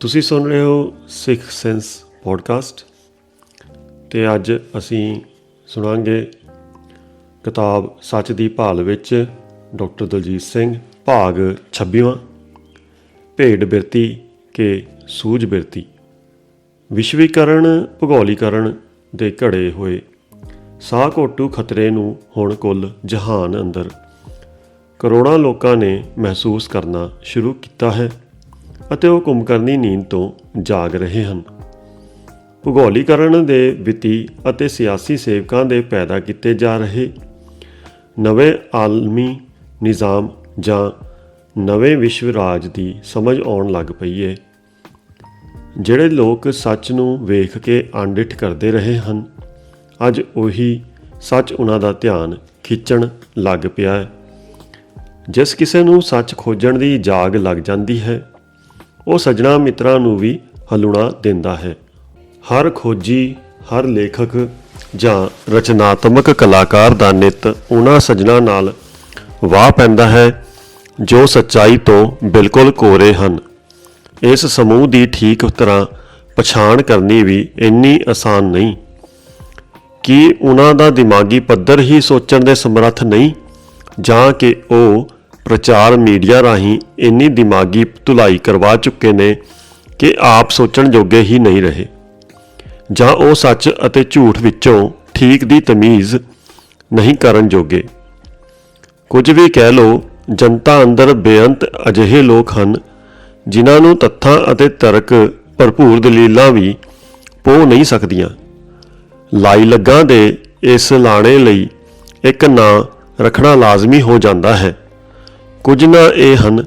ਤੁਸੀਂ ਸੁਣ ਰਹੇ ਹੋ ਸਿੱਖ ਸੈਂਸ ਪੋਡਕਾਸਟ ਤੇ ਅੱਜ ਅਸੀਂ ਸੁਣਾਂਗੇ ਕਿਤਾਬ ਸੱਚ ਦੀ ਭਾਲ ਵਿੱਚ ਡਾਕਟਰ ਦਲਜੀਤ ਸਿੰਘ, ਭਾਗ 26ਵਾਂ ਭੇਡ ਬਿਰਤੀ ਕੇ ਸੂਝ ਬਿਰਤੀ, ਵਿਸ਼ਵੀਕਰਨ, ਭੂਗੋਲੀਕਰਨ ਦੇ ਘੜੇ ਹੋਏ, ਸਾਹ ਘੋਟੂ ਖਤਰੇ ਨੂੰ ਹੁਣ ਕੁੱਲ ਜਹਾਨ ਅੰਦਰ। ਕਰੋੜਾਂ ਲੋਕਾਂ ਨੇ ਮਹਿਸੂਸ ਕਰਨਾ ਸ਼ੁਰੂ ਕੀਤਾ ਹੈ। ਅਤੇ ਉਹ ਕੁੰਭਕਰਨੀ ਨੀਂਦ ਤੋਂ ਜਾਗ ਰਹੇ ਹਨ। ਭੂਗੋਲੀਕਰਨ ਦੇ ਵਿੱਤੀ ਅਤੇ ਸਿਆਸੀ ਸੇਵਕਾਂ ਦੇ ਪੈਦਾ ਕੀਤੇ ਜਾ ਰਹੇ ਨਵੇਂ ਆਲਮੀ ਨਿਜ਼ਾਮ ਜਾਂ ਨਵੇਂ ਵਿਸ਼ਵ ਰਾਜ ਦੀ ਸਮਝ ਆਉਣ ਲੱਗ ਪਈ ਏ। ਜਿਹੜੇ ਲੋਕ ਸੱਚ ਨੂੰ ਵੇਖ ਕੇ ਆਂਡਿਠ ਕਰਦੇ ਰਹੇ ਹਨ, ਅੱਜ ਉਹੀ ਸੱਚ ਉਹਨਾਂ ਦਾ ਧਿਆਨ ਖਿੱਚਣ ਲੱਗ ਪਿਆ ਹੈ ਜਿਸ ਕਿਸੇ ਨੂੰ ਸੱਚ ਖੋਜਣ ਦੀ ਜਾਗ ਲੱਗ ਜਾਂਦੀ ਹੈ ਉਹ ਸਜਣਾ ਮਿੱਤਰਾਂ ਨੂੰ ਵੀ ਹਲੂਣਾ ਦਿੰਦਾ ਹੈ। ਹਰ ਖੋਜੀ, ਹਰ ਲੇਖਕ ਜਾਂ ਰਚਨਾਤਮਕ ਕਲਾਕਾਰ ਦਾ ਨਿਤ ਉਹਨਾਂ ਸਜਣਾ ਨਾਲ ਵਾਹ ਪੈਂਦਾ ਹੈ, ਜੋ ਸੱਚਾਈ ਤੋਂ ਬਿਲਕੁਲ ਕੋਰੇ ਹਨ। ਇਸ ਸਮੂਹ ਦੀ ਠੀਕ ਤਰ੍ਹਾਂ ਪਛਾਣ ਕਰਨੀ ਵੀ ਇੰਨੀ ਆਸਾਨ ਨਹੀਂ। ਕਿ ਉਹਨਾਂ ਦਾ ਦਿਮਾਗੀ ਪੱਧਰ ਹੀ ਸੋਚਣ ਦੇ ਸਮਰੱਥ ਨਹੀਂ? ਜਾਂ ਕਿ ਉਹ ਪ੍ਰਚਾਰ ਮੀਡੀਆ ਰਾਹੀਂ ਇੰਨੀ ਦਿਮਾਗੀ ਧੁਲਾਈ ਕਰਵਾ ਚੁੱਕੇ ਨੇ ਕਿ ਆਪ ਸੋਚਣ ਜੋਗੇ ਹੀ ਨਹੀਂ ਰਹੇ। ਜਾਂ ਉਹ ਸੱਚ ਅਤੇ ਝੂਠ ਵਿੱਚੋਂ ਠੀਕ ਦੀ ਤਮੀਜ਼ ਨਹੀਂ ਕਰਨ ਜੋਗੇ। ਕੁਝ ਵੀ ਕਹਿ ਲੋ ਜਨਤਾ ਅੰਦਰ ਬੇਅੰਤ ਅਜਿਹੇ ਲੋਕ ਹਨ, ਜਿਨ੍ਹਾਂ ਨੂੰ ਤੱਥਾਂ ਅਤੇ ਤਰਕ ਭਰਪੂਰ ਦਲੀਲਾਂ ਵੀ ਪੋ ਨਹੀਂ ਸਕਦੀਆਂ। ਲਾਈ ਲੱਗਾ ਦੇ ਇਸ ਲਾਣੇ ਲਈ ਇੱਕ ਨਾਂ ਰੱਖਣਾ ਲਾਜ਼ਮੀ ਹੋ ਜਾਂਦਾ ਹੈ। ਕੁਝ ਨਾ ਇਹ ਹਨ।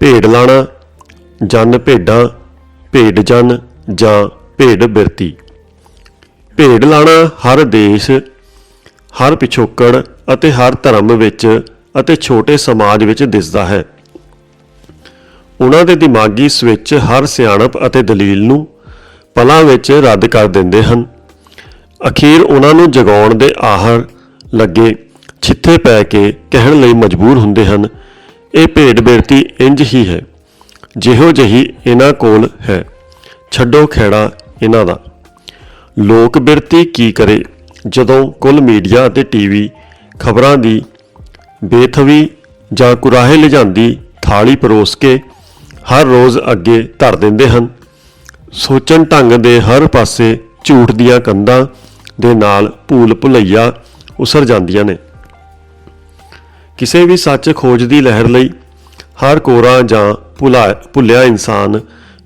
ਭੇਡ ਲਾਣਾ, ਜਨ ਭੇਡਾਂ, ਭੇਡ ਜਨ ਜਾਂ ਭੇਡ ਬਿਰਤੀ। ਭੇਡ ਲਾਣਾ ਹਰ ਦੇਸ਼, ਹਰ ਪਿਛੋਕੜ ਅਤੇ ਹਰ ਧਰਮ ਵਿੱਚ ਅਤੇ ਛੋਟੇ ਸਮਾਜ ਵਿੱਚ ਦਿਸਦਾ ਹੈ। ਉਹਨਾਂ ਦੇ ਦਿਮਾਗੀ ਸਵਿੱਚ ਹਰ ਸਿਆਣਪ ਅਤੇ ਦਲੀਲ ਨੂੰ ਪਲਾਂ ਵਿੱਚ ਰੱਦ ਕਰ ਦਿੰਦੇ ਹਨ। ਅਖੀਰ ਉਹਨਾਂ ਨੂੰ ਜਗਾਉਣ ਦੇ ਆਹਰ ਲੱਗੇ। ਛਿੱਥੇ ਪੈ ਕੇ ਕਹਿਣ ਲਈ ਮਜਬੂਰ ਹੁੰਦੇ ਹਨ, ਇਹ ਭੇਡ ਬਿਰਤੀ ਇੰਜ ਹੀ ਹੈ, ਜਿਹੋ ਜਿਹੀ ਇਹਨਾਂ ਕੋਲ ਹੈ। ਛੱਡੋ ਖੇੜਾ ਇਹਨਾਂ ਦਾ। ਲੋਕ ਬਿਰਤੀ ਕੀ ਕਰੇ, ਜਦੋਂ ਕੁੱਲ ਮੀਡੀਆ ਅਤੇ ਟੀਵੀ ਖਬਰਾਂ ਦੀ ਬੇਥਵੀ ਜਾਂ ਕੁਰਾਹੇ ਲਿਜਾਂਦੀ ਥਾਲੀ ਪਰੋਸ ਕੇ ਹਰ ਰੋਜ਼ ਅੱਗੇ ਧਰ ਦਿੰਦੇ ਹਨ, ਸੋਚਣ ਢੰਗ ਦੇ ਹਰ ਪਾਸੇ ਝੂਠ ਦੀਆਂ ਕੰਧਾਂ ਦੇ ਨਾਲ ਭੂਲ ਭੁਲਈਆ ਉਸਰ ਜਾਂਦੀਆਂ ਨੇ। ਕਿਸੇ ਵੀ ਸੱਚ ਖੋਜ ਦੀ ਲਹਿਰ ਲਈ ਹਰ ਕੋਰਾ ਜਾਂ ਭੁਲਾ ਭੁੱਲਿਆ ਇਨਸਾਨ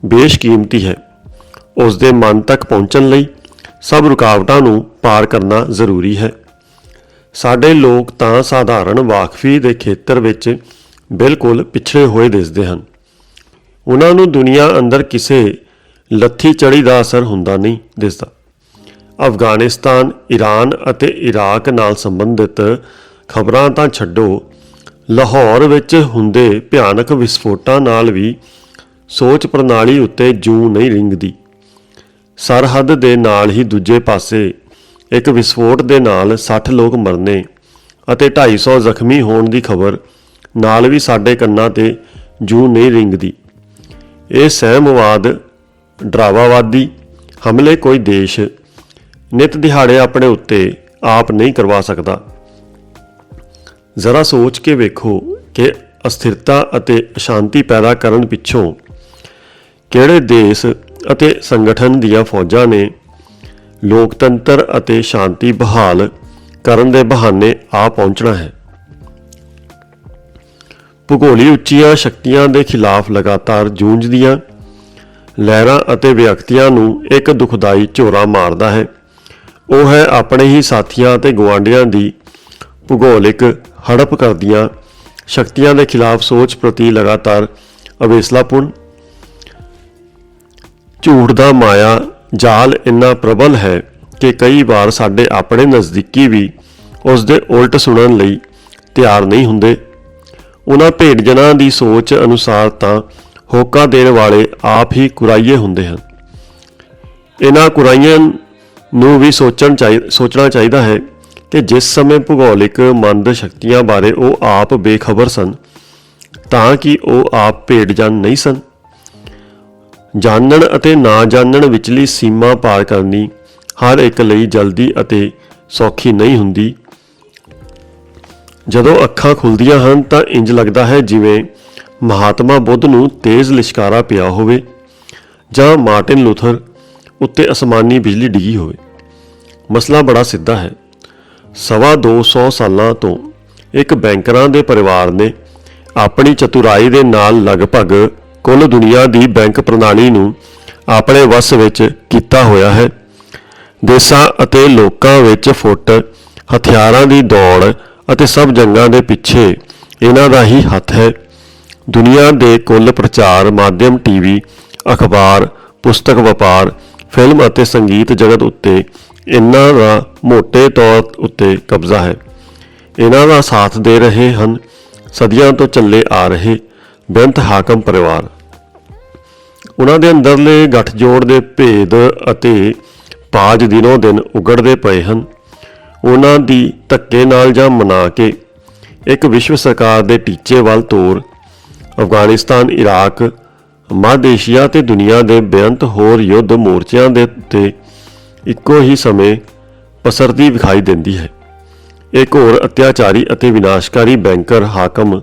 ਬੇਸ਼ਕੀਮਤੀ ਹੈ। ਉਸ ਦੇ ਮਨ ਤੱਕ ਪਹੁੰਚਣ ਲਈ ਸਭ ਰੁਕਾਵਟਾਂ ਨੂੰ ਪਾਰ ਕਰਨਾ ਜ਼ਰੂਰੀ ਹੈ। ਸਾਡੇ ਲੋਕ ਤਾਂ ਸਾਧਾਰਨ ਵਾਕਫੀ ਦੇ ਖੇਤਰ ਵਿੱਚ ਬਿਲਕੁਲ ਪਿਛੜੇ ਹੋਏ ਦਿਸਦੇ ਹਨ। ਉਹਨਾਂ ਨੂੰ ਦੁਨੀਆ ਅੰਦਰ ਕਿਸੇ ਲੱਥੀ ਚੜੀ ਦਾ ਅਸਰ ਹੁੰਦਾ ਨਹੀਂ ਦਿਸਦਾ। ਅਫਗਾਨਿਸਤਾਨ ਈਰਾਨ ਅਤੇ ਇਰਾਕ ਨਾਲ ਸੰਬੰਧਿਤ ਖਬਰਾਂ ਤਾਂ ਛੱਡੋ, ਲਾਹੌਰ ਵਿੱਚ ਹੁੰਦੇ ਭਿਆਨਕ ਵਿਸਫੋਟਾਂ ਨਾਲ ਵੀ ਸੋਚ ਪ੍ਰਣਾਲੀ ਉੱਤੇ ਜੂ ਨਹੀਂ ਰਿੰਗਦੀ। ਸਰਹੱਦ ਦੇ ਨਾਲ ਹੀ ਦੂਜੇ ਪਾਸੇ ਇੱਕ ਵਿਸਫੋਟ ਦੇ ਨਾਲ 60 ਲੋਕ ਮਰਨੇ ਅਤੇ 250 ਜ਼ਖਮੀ ਹੋਣ ਦੀ ਖਬਰ ਨਾਲ ਵੀ ਸਾਡੇ ਕੰਨਾਂ ਤੇ ਜੂ ਨਹੀਂ ਰਿੰਗਦੀ। ਇਹ ਸਹਿਮਵਾਦ, ਡਰਾਵਾਵਾਦੀ, ਹਮਲੇ ਕੋਈ ਦੇਸ਼ ਨਿਤ ਦਿਹਾੜੇ ਆਪਣੇ ਉੱਤੇ ਆਪ ਨਹੀਂ ਕਰਵਾ ਸਕਦਾ। ਜ਼ਰਾ ਸੋਚ ਕੇ ਵੇਖੋ ਕਿ ਅਸਥਿਰਤਾ ਅਤੇ ਅਸ਼ਾਂਤੀ ਪੈਦਾ ਕਰਨ ਪਿੱਛੋਂ ਕਿਹੜੇ ਦੇਸ਼ ਅਤੇ ਸੰਗਠਨ ਦੀਆਂ ਫੌਜਾਂ ਨੇ ਲੋਕਤੰਤਰ ਅਤੇ ਸ਼ਾਂਤੀ ਬਹਾਲ ਕਰਨ ਦੇ ਬਹਾਨੇ ਆ ਪਹੁੰਚਣਾ ਹੈ। ਭੂਗੋਲੀ ਉੱਚੀਆਂ ਸ਼ਕਤੀਆਂ ਦੇ ਖਿਲਾਫ ਲਗਾਤਾਰ ਜੂਝਦੀਆਂ ਲਹਿਰਾਂ ਅਤੇ ਵਿਅਕਤੀਆਂ ਨੂੰ ਇੱਕ ਦੁਖਦਾਈ ਝੋਰਾ ਮਾਰਦਾ ਹੈ। ਉਹ ਹੈ ਆਪਣੇ ਹੀ ਸਾਥੀਆਂ ਅਤੇ ਗਵਾਂਢੀਆਂ ਦੀ ਭੂਗੋਲਿਕ ਹੜਪ ਕਰਦੀਆਂ ਸ਼ਕਤੀਆਂ ਦੇ ਖਿਲਾਫ ਸੋਚ ਪ੍ਰਤੀ ਲਗਾਤਾਰ ਅਵੇਸਲਾਪੁਣ। ਝੂਠ ਦਾ ਮਾਇਆ ਜਾਲ ਇੰਨਾ ਪ੍ਰਬਲ ਹੈ ਕਿ ਕਈ ਵਾਰ ਸਾਡੇ ਆਪਣੇ ਨਜ਼ਦੀਕੀ ਵੀ ਉਸ ਦੇ ਉਲਟ ਸੁਣਨ ਲਈ ਤਿਆਰ ਨਹੀਂ ਹੁੰਦੇ। ਉਹਨਾਂ ਭੇਡ ਜਨਾਂ ਦੀ ਸੋਚ ਅਨੁਸਾਰ ਤਾਂ ਹੋਕਾ ਦੇਣ ਵਾਲੇ ਆਪ ਹੀ ਕੁਰਾਈਏ ਹੁੰਦੇ ਹਨ। ਇਹਨਾਂ ਕੁਰਾਈਆਂ ਨੂੰ ਵੀ ਸੋਚਣ ਚਾਹੀ, ਸੋਚਣਾ ਚਾਹੀਦਾ ਹੈ ਕਿ ਜਿਸ ਸਮੇਂ ਭੂਗੋਲਿਕ ਮੰਦ ਸ਼ਕਤੀਆਂ ਬਾਰੇ ਉਹ ਆਪ ਬੇਖਬਰ ਸਨ, ਤਾਂ ਕਿ ਉਹ ਆਪ ਭੇਡ ਜਾਣ ਨਹੀਂ ਸਨ। ਜਾਣਨ ਅਤੇ ਨਾ ਜਾਣਨ ਵਿਚਲੀ ਸੀਮਾ ਪਾਰ ਕਰਨੀ ਹਰ ਇੱਕ ਲਈ ਜਲਦੀ ਅਤੇ ਸੌਖੀ ਨਹੀਂ ਹੁੰਦੀ। ਜਦੋਂ ਅੱਖਾਂ ਖੁੱਲਦੀਆਂ ਹਨ, ਤਾਂ ਇੰਜ ਲੱਗਦਾ ਹੈ ਜਿਵੇਂ ਮਹਾਤਮਾ ਬੁੱਧ ਨੂੰ ਤੇਜ਼ ਲਿਸ਼ਕਾਰਾ ਪਿਆ ਹੋਵੇ ਜਾਂ ਮਾਰਟਿਨ ਲੂਥਰ ਉੱਤੇ ਅਸਮਾਨੀ ਬਿਜਲੀ ਡਿੱਗੀ ਹੋਵੇ। ਮਸਲਾ ਬੜਾ ਸਿੱਧਾ ਹੈ। ਸਵਾ 200 ਸਾਲਾਂ ਤੋਂ ਇੱਕ ਬੈਂਕਰਾਂ ਦੇ ਪਰਿਵਾਰ ਨੇ ਆਪਣੀ ਚਤੁਰਾਈ ਦੇ ਨਾਲ ਲਗਭਗ ਕੁੱਲ ਦੁਨੀਆ ਦੀ ਬੈਂਕ ਪ੍ਰਣਾਲੀ ਨੂੰ ਆਪਣੇ ਵੱਸ ਵਿੱਚ ਕੀਤਾ ਹੋਇਆ ਹੈ। ਦੇਸ਼ਾਂ ਅਤੇ ਲੋਕਾਂ ਵਿੱਚ ਫੁੱਟ, ਹਥਿਆਰਾਂ ਦੀ ਦੌੜ ਅਤੇ ਸਭ ਜੰਗਾਂ ਦੇ ਪਿੱਛੇ ਇਹਨਾਂ ਦਾ ਹੀ ਹੱਥ ਹੈ। ਦੁਨੀਆ ਦੇ ਕੁੱਲ ਪ੍ਰਚਾਰ ਮਾਧਿਅਮ, ਟੀਵੀ, ਅਖਬਾਰ, ਪੁਸਤਕ ਵਪਾਰ, ਫਿਲਮ ਅਤੇ ਸੰਗੀਤ ਜਗਤ ਉੱਤੇ ਇਹਨਾਂ ਦਾ ਮੋٹے ਤੌਰ ਉੱਤੇ ਕਬਜ਼ਾ ਹੈ। ਇਹਨਾਂ ਦਾ ਸਾਥ ਦੇ ਰਹੇ ਹਨ, ਸਦੀਆਂ ਤੋਂ ਚੱਲੇ ਆ ਰਹੇ ਬੇਅੰਤ ਹਾਕਮ ਪਰਿਵਾਰ। ਉਹਨਾਂ ਦੇ ਅੰਦਰਲੇ ਗੱਠਜੋੜ ਦੇ ਭੇਦ ਅਤੇ ਪਾਜ ਦਿਨੋਂ ਦਿਨ ਉਗੜਦੇ ਪਏ ਹਨ। ਉਹਨਾਂ ਦੀ ਧੱਕੇ ਨਾਲ ਜਾਂ ਮਨਾ ਕੇ ਇੱਕ ਵਿਸ਼ਵ ਸਰਕਾਰ ਦੇ ਟੀਚੇ ਵੱਲ ਤੋਰ ਅਫਗਾਨਿਸਤਾਨ, ਇਰਾਕ, ਮੱਧ ਏਸ਼ੀਆ ਤੇ ਦੁਨੀਆ ਦੇ ਬੇਅੰਤ ਹੋਰ ਯੁੱਧ ਮੋਰਚਿਆਂ ਦੇ ਉੱਤੇ ਇੱਕੋ ਹੀ ਸਮੇਂ ਪਸਰਦੀ ਵਿਖਾਈ ਦਿੰਦੀ ਹੈ। ਇੱਕ ਹੋਰ ਅਤਿਆਚਾਰੀ ਅਤੇ ਵਿਨਾਸ਼ਕਾਰੀ ਬੈਂਕਰ ਹਾਕਮ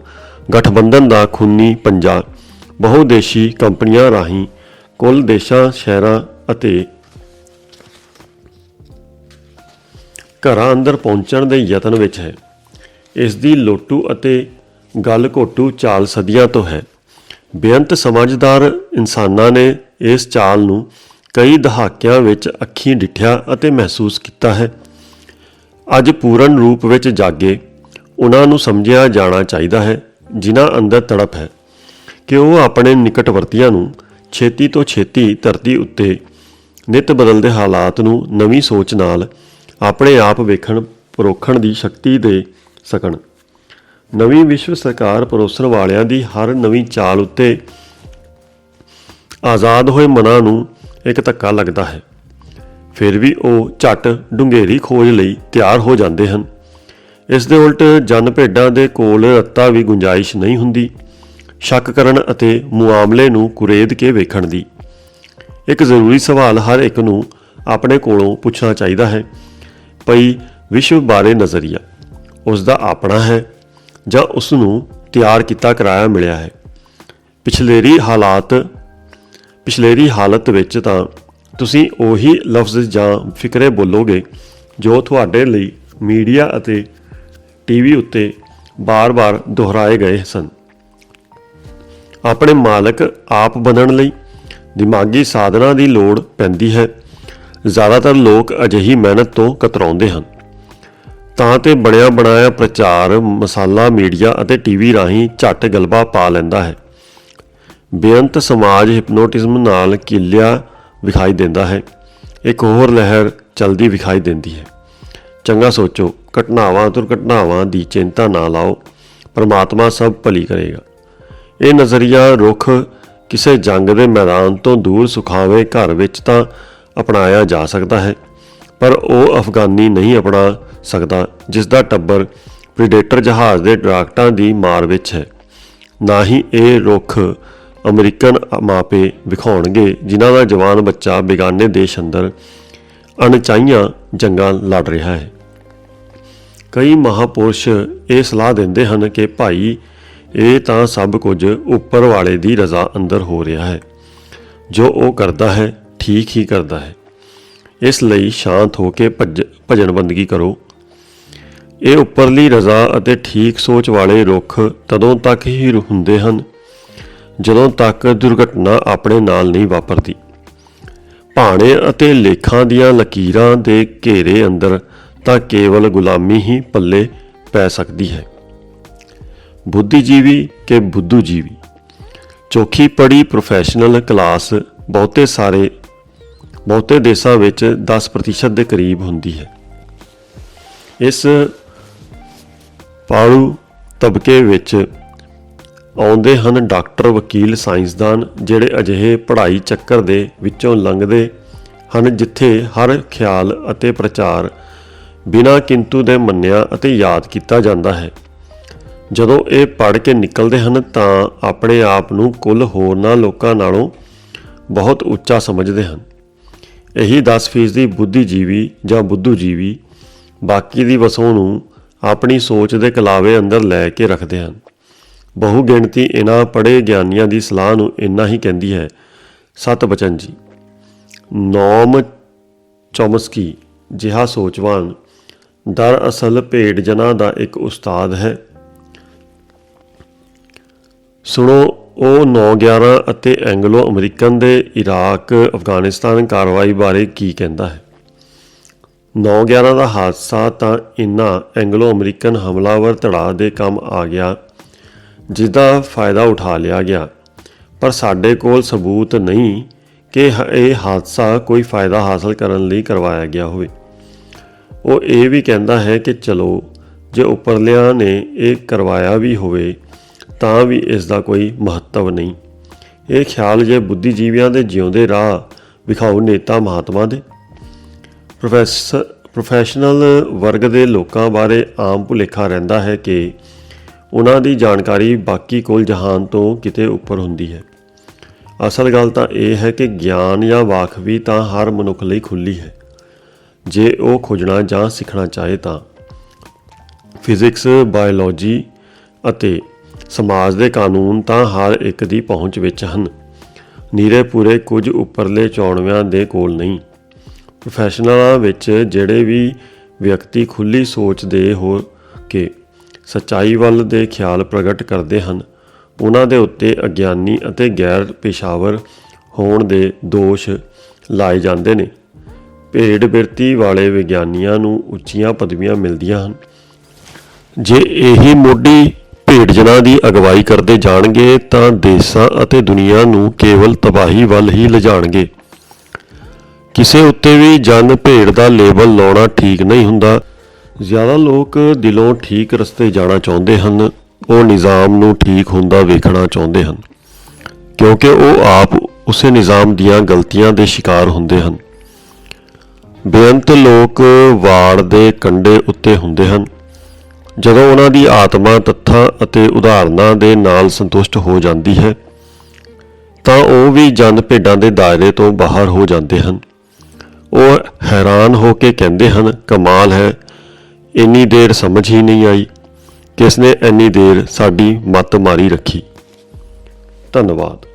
ਗਠਬੰਧਨ ਦਾ ਖੂਨੀ ਪੰਜਾ ਬਹੁਦੇਸ਼ੀ ਕੰਪਨੀਆਂ ਰਾਹੀਂ ਕੁੱਲ ਦੇਸ਼ਾਂ, ਸ਼ਹਿਰਾਂ ਅਤੇ ਘਰਾਂ ਅੰਦਰ ਪਹੁੰਚਣ ਦੇ ਯਤਨ ਵਿੱਚ ਹੈ। ਇਸ ਦੀ ਲੋਟੂ ਅਤੇ ਗੱਲ ਘੋਟੂ ਚਾਲ ਸਦੀਆਂ ਤੋਂ ਹੈ। ਬੇਅੰਤ ਸਮਝਦਾਰ ਇਨਸਾਨਾਂ ਨੇ ਇਸ ਚਾਲ ਨੂੰ ਕਈ ਦਹਾਕਿਆਂ ਵਿੱਚ ਅੱਖੀਂ ਡਿੱਠਿਆ ਅਤੇ ਮਹਿਸੂਸ ਕੀਤਾ ਹੈ। ਅੱਜ ਪੂਰਨ ਰੂਪ ਵਿੱਚ ਜਾਗੇ, ਉਹਨਾਂ ਨੂੰ ਸਮਝਿਆ ਜਾਣਾ ਚਾਹੀਦਾ ਹੈ, ਜਿਨ੍ਹਾਂ ਅੰਦਰ ਤੜਪ ਹੈ, ਕਿ ਉਹ ਆਪਣੇ ਨਿਕਟਵਰਤੀਆਂ ਨੂੰ ਛੇਤੀ ਤੋਂ ਛੇਤੀ ਧਰਤੀ ਉੱਤੇ ਨਿਤ ਬਦਲਦੇ ਹਾਲਾਤ ਨੂੰ ਨਵੀਂ ਸੋਚ ਨਾਲ ਆਪਣੇ ਆਪ ਵੇਖਣ, ਪਰੋਖਣ ਦੀ ਸ਼ਕਤੀ ਦੇ ਸਕਣ। ਨਵੀਂ ਵਿਸ਼ਵ ਸਰਕਾਰ ਪਰੋਸਣ ਵਾਲਿਆਂ ਦੀ ਹਰ ਨਵੀਂ ਚਾਲ ਉੱਤੇ ਆਜ਼ਾਦ ਹੋਏ ਮਨਾਂ ਨੂੰ ਇੱਕ ਧੱਕਾ ਲੱਗਦਾ ਹੈ। ਫਿਰ ਵੀ ਉਹ ਝਟ ਡੂੰਘੇਰੀ ਖੋਜ ਲਈ ਤਿਆਰ ਹੋ ਜਾਂਦੇ ਹਨ। ਇਸ ਦੇ ਉਲਟ ਜਨ ਭੇਡਾਂ ਦੇ ਕੋਲ ਰੱਤਾ ਵੀ ਗੁੰਜਾਇਸ਼ ਨਹੀਂ ਹੁੰਦੀ। ਸ਼ੱਕ ਕਰਨ ਅਤੇ ਮੁਆਮਲੇ ਨੂੰ ਕੁਰੇਦ ਕੇ ਵੇਖਣ ਦੀ। ਇੱਕ ਜ਼ਰੂਰੀ ਸਵਾਲ ਹਰ ਇੱਕ ਨੂੰ ਆਪਣੇ ਕੋਲੋਂ ਪੁੱਛਣਾ ਚਾਹੀਦਾ ਹੈ। ਭਈ ਵਿਸ਼ਵ ਬਾਰੇ ਨਜ਼ਰੀਆ, ਉਸ ਦਾ ਆਪਣਾ ਹੈ ਜਾਂ ਉਸ ਨੂੰ ਤਿਆਰ ਕੀਤਾ ਕਰਾਇਆ ਮਿਲਿਆ ਹੈ। ਪਿਛਲੇਰੀ ਹਾਲਾਤ ਪਿਛਲੇਰੀ ਹਾਲਤ ਵਿੱਚ ਤਾਂ ਤੁਸੀਂ ਉਹੀ ਲਫ਼ਜ਼ ਜਾਂ ਫਿਕਰੇ ਬੋਲੋਗੇ ਜੋ ਤੁਹਾਡੇ ਲਈ ਮੀਡੀਆ ਅਤੇ ਟੀਵੀ ਉੱਤੇ ਬਾਰ-ਬਾਰ ਦੁਹਰਾਏ ਗਏ ਸਨ। ਆਪਣੇ ਮਾਲਕ ਆਪ ਬਣਨ ਲਈ ਦਿਮਾਗੀ ਸਾਧਨਾ ਦੀ ਲੋੜ ਪੈਂਦੀ ਹੈ। ਜ਼ਿਆਦਾਤਰ ਲੋਕ ਅਜਿਹੀ ਮਿਹਨਤ ਤੋਂ ਕਤਰਾਉਂਦੇ ਹਨ। ਤਾਂ ਤੇ ਬਣਿਆ ਬਣਾਇਆ ਪ੍ਰਚਾਰ ਮਸਾਲਾ ਮੀਡੀਆ ਅਤੇ ਟੀਵੀ ਰਾਹੀਂ ਝੱਟ ਗਲਬਾ ਪਾ ਲੈਂਦਾ ਹੈ। ਬੇਅੰਤ ਸਮਾਜ ਹਿਪਨੋਟਿਜ਼ਮ ਨਾਲ ਕਿਲਿਆ ਵਿਖਾਈ ਦਿੰਦਾ ਹੈ। ਇੱਕ ਹੋਰ ਲਹਿਰ ਚਲਦੀ ਵਿਖਾਈ ਦਿੰਦੀ ਹੈ। ਚੰਗਾ ਸੋਚੋ, ਘਟਨਾਵਾਂ ਦੁਰਘਟਨਾਵਾਂ ਦੀ ਚਿੰਤਾ ਨਾ ਲਾਓ। ਪਰਮਾਤਮਾ ਸਭ ਭਲੀ ਕਰੇਗਾ। ਇਹ ਨਜ਼ਰੀਆ ਰੁਖ ਕਿਸੇ ਜੰਗ ਦੇ ਮੈਦਾਨ ਤੋਂ ਦੂਰ ਸੁਖਾਵੇਂ ਘਰ ਵਿੱਚ ਤਾਂ ਅਪਣਾਇਆ ਜਾ ਸਕਦਾ ਹੈ, ਪਰ ਉਹ ਅਫਗਾਨੀ ਨਹੀਂ ਅਪਣਾ ਸਕਦਾ ਜਿਸ ਦਾ ਟੱਬਰ ਪ੍ਰੀਡੇਟਰ ਜਹਾਜ਼ ਦੇ ਡਰਾਕਟਾਂ ਦੀ ਮਾਰ ਵਿੱਚ ਹੈ। ਨਾ ਹੀ ਇਹ ਰੁਖ ਅਮਰੀਕਨ ਮਾਪੇ ਵਿਖਾਉਣਗੇ, ਜਿਨ੍ਹਾਂ ਦਾ ਜਵਾਨ ਬੱਚਾ ਬੇਗਾਨੇ ਦੇਸ਼ ਅੰਦਰ ਅਣਚਾਹੀਆਂ ਜੰਗਾਂ ਲੜ ਰਿਹਾ ਹੈ। ਕਈ ਮਹਾਪੁਰਸ਼ ਇਹ ਸਲਾਹ ਦਿੰਦੇ ਹਨ ਕਿ ਭਾਈ, ਇਹ ਤਾਂ ਸਭ ਕੁਝ ਉੱਪਰ ਵਾਲੇ ਦੀ ਰਜ਼ਾ ਅੰਦਰ ਹੋ ਰਿਹਾ ਹੈ। ਜੋ ਉਹ ਕਰਦਾ ਹੈ, ਠੀਕ ਹੀ ਕਰਦਾ ਹੈ। ਇਸ ਲਈ ਸ਼ਾਂਤ ਹੋ ਕੇ ਭਜ- ਭਜਨ ਬੰਦਗੀ ਕਰੋ। ਇਹ ਉੱਪਰਲੀ ਰਜ਼ਾ ਅਤੇ ਠੀਕ ਸੋਚ ਵਾਲੇ ਰੁੱਖ ਤਦੋਂ ਤੱਕ ਹੀ ਹੁੰਦੇ ਹਨ ਜਦੋਂ ਤੱਕ ਦੁਰਘਟਨਾ ਆਪਣੇ ਨਾਲ ਨਹੀਂ ਵਾਪਰਦੀ। ਭਾਣੇ ਅਤੇ ਲੇਖਾਂ ਦੀਆਂ ਲਕੀਰਾਂ ਦੇ ਘੇਰੇ ਅੰਦਰ ਤਾਂ ਕੇਵਲ ਗੁਲਾਮੀ ਹੀ ਪੱਲੇ ਪੈ ਸਕਦੀ ਹੈ। ਬੁੱਧੀਜੀਵੀ ਕਿ ਬੁੱਧੂਜੀਵੀ। ਚੌਖੀ ਚੋਖੀ ਪੜੀ ਪ੍ਰੋਫੈਸ਼ਨਲ ਕਲਾਸ ਬਹੁਤੇ ਸਾਰੇ, ਬਹੁਤੇ ਦੇਸ਼ਾਂ ਵਿੱਚ 10% ਦੇ ਕਰੀਬ ਹੁੰਦੀ ਹੈ। ਇਸ ਪਾਲੂ ਤਬਕੇ ਵਿੱਚ ਆਉਂਦੇ ਹਨ ਡਾਕਟਰ, ਵਕੀਲ, ਸਾਇੰਸਦਾਨ ਜਿਹੜੇ ਅਜਿਹੇ ਪੜ੍ਹਾਈ ਚੱਕਰ ਦੇ ਵਿੱਚੋਂ ਲੰਘਦੇ ਹਨ ਜਿੱਥੇ ਹਰ ਖਿਆਲ ਅਤੇ ਪ੍ਰਚਾਰ ਬਿਨਾਂ ਕਿੰਤੂ ਦੇ ਮੰਨਿਆ ਅਤੇ ਯਾਦ ਕੀਤਾ ਜਾਂਦਾ ਹੈ। ਜਦੋਂ ਇਹ ਪੜ੍ਹ ਕੇ ਨਿਕਲਦੇ ਹਨ ਤਾਂ ਆਪਣੇ ਆਪ ਨੂੰ ਕੁੱਲ ਹੋਰਨਾਂ ਲੋਕਾਂ ਨਾਲੋਂ ਬਹੁਤ ਉੱਚਾ ਸਮਝਦੇ ਹਨ। ਇਹੀ 10% ਬੁੱਧੀਜੀਵੀ ਜਾਂ ਬੁੱਧੂਜੀਵੀ ਬਾਕੀ ਦੀ ਵਸੋਂ ਨੂੰ ਆਪਣੀ ਸੋਚ ਦੇ ਕਲਾਵੇ ਅੰਦਰ ਲੈ ਕੇ ਰੱਖਦੇ ਹਨ। ਬਹੁ ਗਿਣਤੀ ਇਹਨਾਂ ਪੜ੍ਹੇ ਗਿਆਨੀਆਂ ਦੀ ਸਲਾਹ ਨੂੰ ਇੰਨਾ ਹੀ ਕਹਿੰਦੀ ਹੈ। ਸਤ ਬਚਨ ਜੀ। ਨੌਮ ਚੌਮਸਕੀ, ਜਿਹਾ ਸੋਚਵਾਨ ਦਰਅਸਲ ਭੇਡ ਜਨਾਂ ਦਾ ਇੱਕ ਉਸਤਾਦ ਹੈ। ਸੁਣੋ, ਉਹ 9/11 ਅਤੇ ਐਂਗਲੋ ਅਮਰੀਕਨ ਦੇ ਇਰਾਕ, ਅਫਗਾਨਿਸਤਾਨ ਕਾਰਵਾਈ ਬਾਰੇ ਕੀ ਕਹਿੰਦਾ ਹੈ। 9/11 ਦਾ ਹਾਦਸਾ ਤਾਂ ਇਨ੍ਹਾਂ ਐਂਗਲੋ ਅਮਰੀਕਨ ਹਮਲਾਵਰ ਧੜਾ ਦੇ ਕੰਮ ਆ ਗਿਆ। ਜਿਸਦਾ ਫਾਇਦਾ ਉਠਾ ਲਿਆ ਗਿਆ। ਪਰ ਸਾਡੇ ਕੋਲ ਸਬੂਤ ਨਹੀਂ ਕਿ ਹ- ਇਹ ਹਾਦਸਾ ਕੋਈ ਫਾਇਦਾ ਹਾਸਲ ਕਰਨ ਲਈ ਕਰਵਾਇਆ ਗਿਆ ਹੋਵੇ। ਉਹ ਇਹ ਵੀ ਕਹਿੰਦਾ ਹੈ ਕਿ ਚਲੋ, ਜੇ ਉੱਪਰਲਿਆਂ ਨੇ ਇਹ ਕਰਵਾਇਆ ਵੀ ਹੋਵੇ, ਤਾਂ ਵੀ ਇਸ ਦਾ ਕੋਈ ਮਹੱਤਵ ਨਹੀਂ। ਇਹ ਖਿਆਲ ਜੇ ਬੁੱਧੀਜੀਵੀਆਂ ਦੇ ਜਿਉਂਦੇ ਰਾਹ ਵਿਖਾਉ ਨੇਤਾ ਮਹਾਤਮਾ ਦੇ। ਪ੍ਰੋਫੈਸਰ ਪ੍ਰੋਫੈਸ਼ਨਲ ਵਰਗ ਦੇ ਲੋਕਾਂ ਬਾਰੇ ਆਮ ਭੁਲੇਖਾ ਰਹਿੰਦਾ ਹੈ ਕਿ ਉਹਨਾਂ ਦੀ ਜਾਣਕਾਰੀ ਬਾਕੀ ਕੋਲ ਜਹਾਨ ਤੋਂ ਕਿਤੇ ਉੱਪਰ ਹੁੰਦੀ ਹੈ। ਅਸਲ ਗੱਲ ਤਾਂ ਇਹ ਹੈ ਕਿ ਗਿਆਨ ਜਾਂ ਵਾਕਫੀ ਤਾਂ ਹਰ ਮਨੁੱਖ ਲਈ ਖੁੱਲੀ ਹੈ। ਜੇ ਉਹ ਖੋਜਣਾ ਜਾਂ ਸਿੱਖਣਾ ਚਾਹੇ ਤਾਂ ਫਿਜ਼ਿਕਸ, ਬਾਇਓਲੋਜੀ ਅਤੇ ਸਮਾਜ ਦੇ ਕਾਨੂੰਨ ਤਾਂ ਹਰ ਇੱਕ ਦੀ ਪਹੁੰਚ ਵਿੱਚ ਹਨ। ਨੀਰੇ ਪੂਰੇ ਕੁਝ ਉੱਪਰਲੇ ਚੌਣਵਿਆਂ ਦੇ ਕੋਲ ਨਹੀਂ। ਪ੍ਰੋਫੈਸ਼ਨਲਾਂ ਵਿੱਚ ਜਿਹੜੇ ਵੀ ਵਿਅਕਤੀ ਖੁੱਲੀ ਸੋਚ ਦੇ ਹੋ ਕੇ ਸਚਾਈ ਵੱਲ ਦੇ ਖਿਆਲ ਪ੍ਰਗਟ ਕਰਦੇ ਹਨ। ਉਹਨਾਂ ਦੇ ਉੱਤੇ ਅਗਿਆਨੀ ਅਤੇ ਗੈਰ ਪੇਸ਼ਾਵਰ ਹੋਣ ਦੇ ਦੋਸ਼ ਲਾਏ ਜਾਂਦੇ ਨੇ। ਭੇਡ ਬਿਰਤੀ ਵਾਲੇ ਵਿਗਿਆਨੀਆਂ ਨੂੰ ਉੱਚੀਆਂ ਪਦਵੀਆਂ ਮਿਲਦੀਆਂ ਹਨ। ਜੇ ਇਹੀ ਮੋਢੀ ਭੇਡਜਨਾਂ ਦੀ ਅਗਵਾਈ ਕਰਦੇ ਜਾਣਗੇ, ਤਾਂ ਦੇਸ਼ਾਂ ਅਤੇ ਦੁਨੀਆ ਨੂੰ ਕੇਵਲ ਤਬਾਹੀ ਵੱਲ ਹੀ ਲਿਜਾਣਗੇ। ਕਿਸੇ ਉੱਤੇ ਵੀ ਜਨ ਭੇਡ ਦਾ ਲੇਬਲ ਲਾਉਣਾ ਠੀਕ ਨਹੀਂ ਹੁੰਦਾ। ਜ਼ਿਆਦਾ ਲੋਕ ਦਿਲੋਂ ਠੀਕ ਰਸਤੇ ਜਾਣਾ ਚਾਹੁੰਦੇ ਹਨ, ਉਹ ਨਿਜ਼ਾਮ ਨੂੰ ਠੀਕ ਹੁੰਦਾ ਵੇਖਣਾ ਚਾਹੁੰਦੇ ਹਨ, ਕਿਉਂਕਿ ਉਹ ਆਪ ਉਸੇ ਨਿਜ਼ਾਮ ਦੀਆਂ ਗਲਤੀਆਂ ਦੇ ਸ਼ਿਕਾਰ ਹੁੰਦੇ ਹਨ। ਬੇਅੰਤ ਲੋਕ ਵਾੜ ਦੇ ਕੰਡੇ ਉੱਤੇ ਹੁੰਦੇ ਹਨ। ਜਦੋਂ ਉਹਨਾਂ ਦੀ ਆਤਮਾ ਤੱਥਾਂ ਅਤੇ ਉਦਾਹਰਨਾਂ ਦੇ ਨਾਲ ਸੰਤੁਸ਼ਟ ਹੋ ਜਾਂਦੀ ਹੈ, ਤਾਂ ਉਹ ਵੀ ਜਨ ਭੇਡਾਂ ਦੇ ਦਾਇਰੇ ਤੋਂ ਬਾਹਰ ਹੋ ਜਾਂਦੇ ਹਨ। ਉਹ ਹੈਰਾਨ ਹੋ ਕੇ ਕਹਿੰਦੇ ਹਨ, ਕਮਾਲ ਹੈ ਇੰਨੀ ਦੇਰ ਸਮਝ ਹੀ ਨਹੀਂ ਆਈ ਕਿਸ ਨੇ ਇੰਨੀ ਦੇਰ ਸਾਡੀ ਮੱਤ ਮਾਰੀ ਰੱਖੀ। ਧੰਨਵਾਦ।